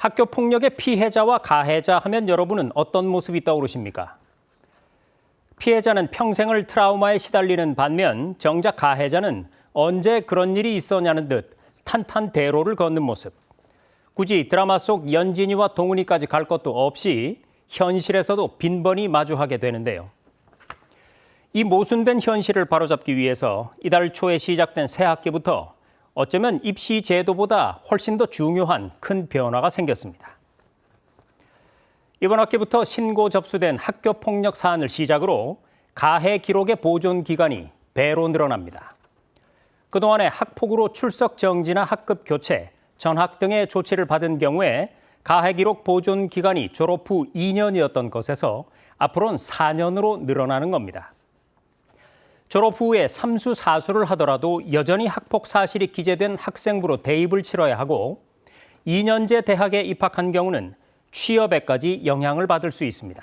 학교 폭력의 피해자와 가해자 하면 여러분은 어떤 모습이 떠오르십니까? 피해자는 평생을 트라우마에 시달리는 반면 정작 가해자는 언제 그런 일이 있었냐는 듯 탄탄대로를 걷는 모습. 굳이 드라마 속 연진이와 동훈이까지 갈 것도 없이 현실에서도 빈번히 마주하게 되는데요. 이 모순된 현실을 바로잡기 위해서 이달 초에 시작된 새 학기부터 어쩌면 입시 제도보다 훨씬 더 중요한 큰 변화가 생겼습니다. 이번 학기부터 신고 접수된 학교 폭력 사안을 시작으로 가해 기록의 보존 기간이 배로 늘어납니다. 그동안에 학폭으로 출석 정지나 학급 교체, 전학 등의 조치를 받은 경우에 가해 기록 보존 기간이 졸업 후 2년이었던 것에서 앞으로는 4년으로 늘어나는 겁니다. 졸업 후에 삼수 사수를 하더라도 여전히 학폭 사실이 기재된 학생부로 대입을 치러야 하고 2년제 대학에 입학한 경우는 취업에까지 영향을 받을 수 있습니다.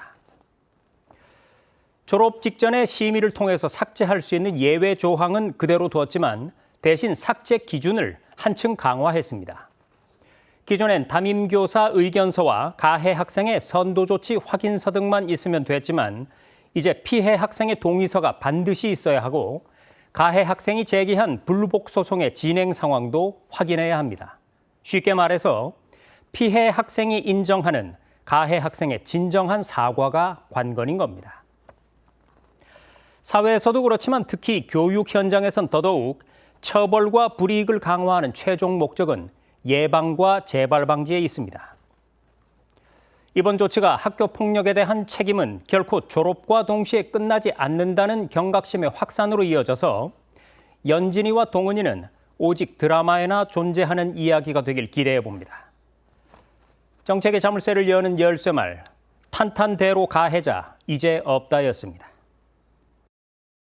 졸업 직전에 심의를 통해서 삭제할 수 있는 예외 조항은 그대로 두었지만 대신 삭제 기준을 한층 강화했습니다. 기존엔 담임교사 의견서와 가해 학생의 선도 조치 확인서 등만 있으면 됐지만 이제 피해 학생의 동의서가 반드시 있어야 하고 가해 학생이 제기한 불복 소송의 진행 상황도 확인해야 합니다. 쉽게 말해서 피해 학생이 인정하는 가해 학생의 진정한 사과가 관건인 겁니다. 사회에서도 그렇지만 특히 교육 현장에선 더더욱 처벌과 불이익을 강화하는 최종 목적은 예방과 재발 방지에 있습니다. 이번 조치가 학교 폭력에 대한 책임은 결코 졸업과 동시에 끝나지 않는다는 경각심의 확산으로 이어져서 연진이와 동은이는 오직 드라마에나 존재하는 이야기가 되길 기대해 봅니다. 정책의 자물쇠를 여는 열쇠말 탄탄대로 가해자 이제 없다였습니다.